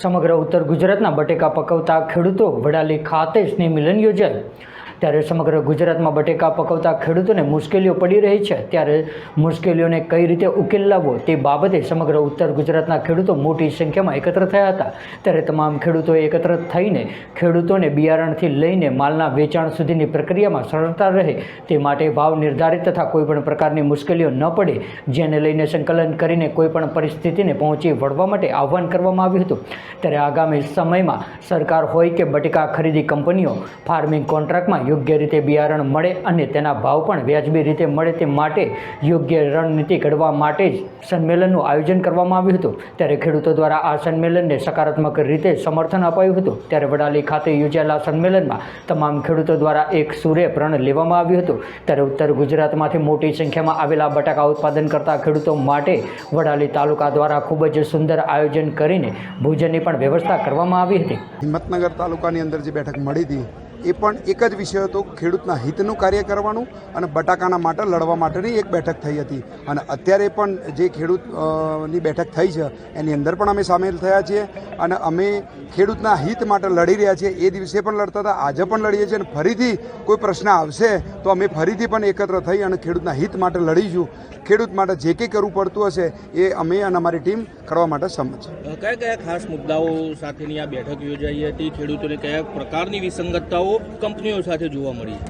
સમગ્ર ઉત્તર ગુજરાતના બટેકા પકવતા ખેડૂતો વડાલી ખાતે સ્નેહ મિલન યોજાયું. ત્યારે સમગ્ર ગુજરાતમાં બટેકા પકવતા ખેડૂતોને મુશ્કેલીઓ પડી રહી છે. ત્યારે મુશ્કેલીઓને કઈ રીતે ઉકેલ લાવવો તે બાબતે સમગ્ર ઉત્તર ગુજરાતના ખેડૂતો મોટી સંખ્યામાં એકત્ર થયા હતા. ત્યારે તમામ ખેડૂતોએ એકત્ર થઈને ખેડૂતોને બિયારણથી લઈને માલના વેચાણ સુધીની પ્રક્રિયામાં સરળતા રહે તે માટે ભાવ નિર્ધારિત તથા કોઈપણ પ્રકારની મુશ્કેલીઓ ન પડે, જેને લઈને સંકલન કરીને કોઈપણ પરિસ્થિતિને પહોંચી વળવા માટે આહ્વાન કરવામાં આવ્યું હતું. ત્યારે આગામી સમયમાં સરકાર હોય કે બટેકા ખરીદી કંપનીઓ, ફાર્મિંગ કોન્ટ્રાક્ટમાં યોગ્ય રીતે બિયારણ મળે અને તેના ભાવ પણ વ્યાજબી રીતે મળે તે માટે યોગ્ય રણનીતિ ઘડવા માટે જ સંમેલનનું આયોજન કરવામાં આવ્યું હતું. ત્યારે ખેડૂતો દ્વારા આ સંમેલનને સકારાત્મક રીતે સમર્થન અપાયું હતું. ત્યારે વડાલી ખાતે યોજાયેલા સંમેલનમાં તમામ ખેડૂતો દ્વારા એક સૂર્ય પ્રણ લેવામાં આવ્યું હતું. ત્યારે ઉત્તર ગુજરાતમાંથી મોટી સંખ્યામાં આવેલા બટાકા ઉત્પાદન કરતા ખેડૂતો માટે વડાલી તાલુકા દ્વારા ખૂબ જ સુંદર આયોજન કરીને ભોજનની પણ વ્યવસ્થા કરવામાં આવી હતી. હિંમતનગર તાલુકાની અંદર જે બેઠક મળી હતી એ પણ એક જ વિષય હતો ખેડૂતના હિતનું કાર્ય કરવાનું અને બટાકાના માટે લડવા માટેની એક બેઠક થઈ હતી. અને અત્યારે પણ જે ખેડૂતની બેઠક થઈ છે, એની અંદર પણ અમે સામેલ થયા છીએ અને અમે ખેડૂતના હિત માટે લડી રહ્યા છીએ. એ દિવસે પણ લડતા હતા, આજે પણ લડીએ છીએ અને ફરીથી કોઈ પ્રશ્ન આવશે તો અમે ફરીથી પણ એકત્ર થઈ અને ખેડૂતના હિત માટે લડીશું. ખેડૂત માટે જે કંઈ કરવું પડતું હશે એ અમે અને અમારી ટીમ કરવા માટે સંમત છે કયા કયા ખાસ મુદ્દાઓ સાથેની આ બેઠક યોજાઈ હતી? ખેડૂતોને કયા પ્રકારની વિસંગતતાઓ કંપનીઓ સાથે જોવા મળી.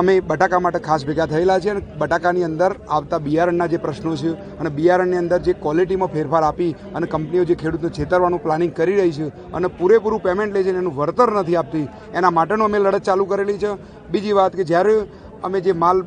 અમે બટાકા માટે ખાસ ભેગા થયેલા છે અને બટાકાની અંદર આવતા બિયારણના જે પ્રશ્નો છે અને બિયારણની અંદર જે ક્વોલિટીમાં ફેરફાર આપી અને કંપનીઓ જે ખેડૂતને છેતરવાનું પ્લાનિંગ કરી રહી છે અને પૂરેપૂરું પેમેન્ટ લે છે એનું વળતર નથી આપતી, એના માટેનું અમે લડત ચાલુ કરેલી છે. બીજી વાત કે જ્યારે અમે જે માલ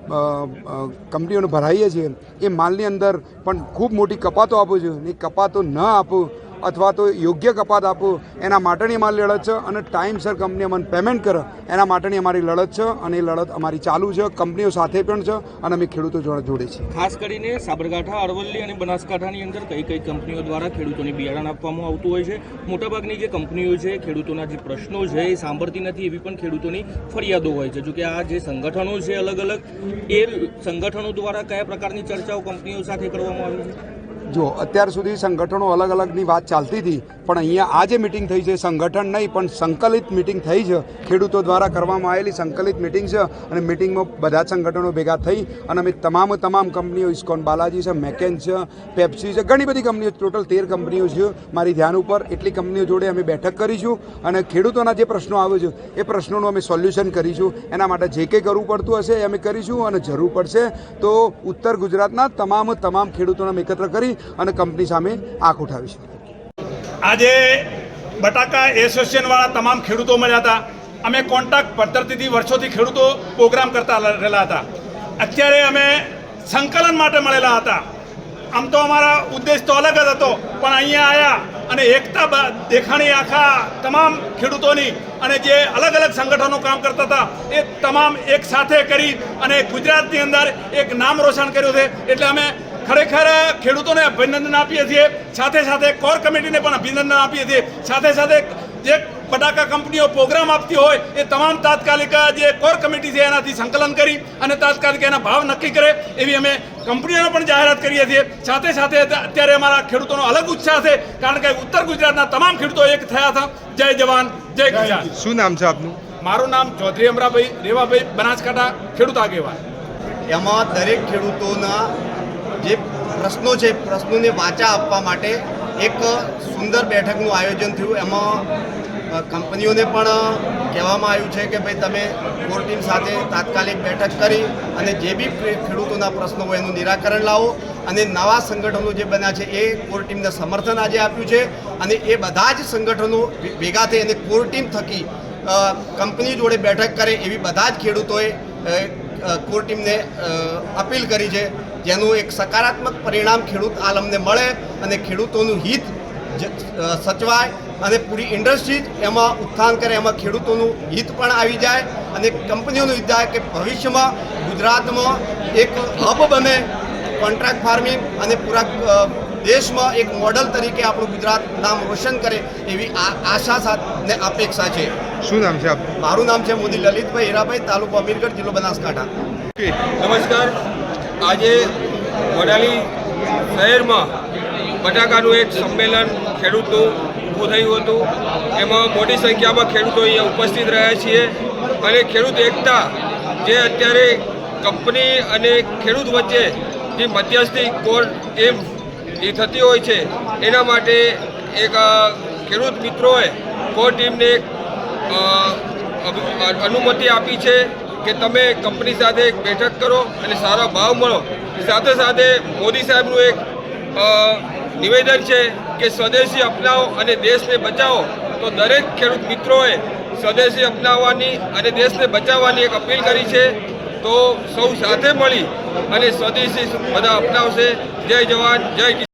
કંપનીઓને ભરાઈએ છીએ, એ માલની અંદર પણ ખૂબ મોટી કપાતો આપું છું એ કપાતો ન આપું અથવા તો યોગ્ય કપાત આપો, એના માટેની અમારી લડત છે અને ટાઈમસર કંપની અમને પેમેન્ટ કરે, એના માટેની અમારી લડત છે અને એ લડત અમારી ચાલુ છે, કંપનીઓ સાથે પણ છે અને અમે ખેડૂતો જોડે જોડે છીએ. ખાસ કરીને સાબરકાંઠા, અરવલ્લી અને બનાસકાંઠાની અંદર કઈ કઈ કંપનીઓ દ્વારા ખેડૂતોને બિયારણ આપવામાં આવતું હોય છે? મોટાભાગની જે કંપનીઓ છે, ખેડૂતોના જે પ્રશ્નો છે એ સાંભળતી નથી એવી પણ ખેડૂતોની ફરિયાદો હોય છે. જોકે આ જે સંગઠનો છે અલગ અલગ, એ સંગઠનો દ્વારા કયા પ્રકારની ચર્ચાઓ કંપનીઓ સાથે કરવામાં આવી છે? જો, અત્યાર સુધી સંગઠનો અલગ અલગની વાત ચાલતી હતી, પણ અહીંયા આજે મિટિંગ થઈ છે. સંગઠન નહીં, પણ સંકલિત મિટિંગ થઈ છે. ખેડૂતો દ્વારા કરવામાં આવેલી સંકલિત મિટિંગ છે અને મિટિંગમાં બધા સંગઠનો ભેગા થઈ અને અમે તમામ તમામ કંપનીઓ, ઇસ્કોન બાલાજી છે, મેકેન છે, પેપ્સી છે, ઘણી બધી કંપનીઓ, ટોટલ તેર કંપનીઓ છે મારી ધ્યાન ઉપર. એટલી કંપનીઓ જોડે અમે બેઠક કરીશું અને ખેડૂતોના જે પ્રશ્નો આવે છે, એ પ્રશ્નોનું અમે સોલ્યુશન કરીશું. એના માટે જે કંઈ કરવું પડતું હશે એ અમે કરીશું અને જરૂર પડશે તો ઉત્તર ગુજરાતના તમામ તમામ ખેડૂતોને અમે એકત્ર કરી અને કંપની સામે આંખ ઉઠાવી છે. આજે બટાકા એસોસિએશનવાળા તમામ ખેડૂતો મળ્યા હતા. અમે કોન્ટ્રાક્ટ પદ્ધતિથી વર્ષોથી ખેડૂતો પ્રોગ્રામ કરતા રહેલા હતા. અત્યારે અમે સંકલન માટે મળેલા હતા. આમ તો અમારા ઉદ્દેશ તો અલગ જ હતો, પણ અહીંયા આવ્યા અને એકતા દેખાણી આખા તમામ ખેડૂતોની અને જે અલગ અલગ સંગઠનો કામ કરતા હતા, એ તમામ એક સાથે કરી અને ગુજરાતની અંદર એક નામ રોશન કર્યું છે. એટલે અમે ખરેખર ખેડૂતોને અભિનંદન આપીએ છીએ. સાથે સાથે કોર કમિટીને પણ અભિનંદન આપીએ છીએ. સાથે સાથે જે બટાકા કંપનીઓ પ્રોગ્રામ આપતી હોય એ તમામ તાત્કાલિક જે કોર કમિટી છે એનાથી સંકલન કરી અને તાત્કાલિક એના ભાવ નક્કી કરે એવી અમે કંપનીઓને પણ જાહેરાત કરીએ છીએ. સાથે સાથે અત્યારે અમારા ખેડૂતોનો અલગ ઉત્સાહ છે કારણ કે ઉત્તર ગુજરાતના તમામ ખેડૂતો એક થયા હતા. જય જવાન જય કિસાન. શું નામ છે આપનું? મારું નામ ચૌધરી અમરાભાઈ રેવાભાઈ બનાસકાંઠા ખેડૂત આગેવાન. એમાં દરેક ખેડૂતોના જે પ્રશ્નો છે, પ્રશ્નોને વાચા આપવા માટે એક સુંદર બેઠકનું આયોજન થયું. એમાં કંપનીઓને પણ કહેવામાં આવ્યું છે કે ભાઈ તમે કોર ટીમ સાથે તાત્કાલિક બેઠક કરી અને જે બી ખેડૂતોના પ્રશ્નો હોય એનું નિરાકરણ લાવો અને નવા સંગઠનો જે બન્યા છે, એ કોર ટીમને સમર્થન આજે આપ્યું છે અને એ બધા જ સંગઠનો ભેગા થઈ અને કોર ટીમ થકી કંપની જોડે બેઠક કરે એવી બધા જ ખેડૂતોએ કોર ટીમને અપીલ કરી છે. જેનું એક સકારાત્મક પરિણામ ખેડૂત આલમને મળે અને ખેડૂતોનું હિત સચવાય અને પૂરી ઇન્ડસ્ટ્રી એમાં ઉત્થાન કરે એમાં ખેડૂતોનું હિત પણ આવી જાય અને કંપનીઓનું હિત જાય કે ભવિષ્યમાં ગુજરાતમાં એક હબ બને કોન્ટ્રાક્ટ ફાર્મિંગ અને પૂરા દેશમાં એક મોડલ તરીકે આપણું ગુજરાત નામ રોશન કરે એવી આશા સાથે અપેક્ષા છે. શું નામ છે મારું નામ છે મોદી લલિતભાઈ હીરાભાઈ તાલુકો અમીરગઢ જિલ્લો બનાસકાંઠા. નમસ્કાર. આજે વડાલી શહેરમાં બટાકાનું એક સંમેલન ખેડૂતનું ઊભું થયું હતું. એમાં મોટી સંખ્યામાં ખેડૂતો અહીંયા ઉપસ્થિત રહ્યા છીએ અને ખેડૂત એકતા જે અત્યારે કંપની અને ખેડૂત વચ્ચે જે મધ્યસ્થી કોર્ટ ટીમ એ થતી હોય છે, એના માટે એક ખેડૂત મિત્રોએ કોર ટીમને અનુમતિ આપી છે. કે તમે કંપની સાથે એક બેઠક કરો અને સારો ભાવ મળો. સાથે સાથે મોદી સાહેબનું એક નિવેદન છે કે સ્વદેશી અપનાવો અને દેશને બચાવો. તો દરેક ખેડૂત મિત્રોએ સ્વદેશી અપનાવવાની અને દેશને બચાવવાની એક અપીલ કરી છે. તો સૌ સાથે મળી અને સ્વદેશી બધા અપનાવશે. જય જવાન, જય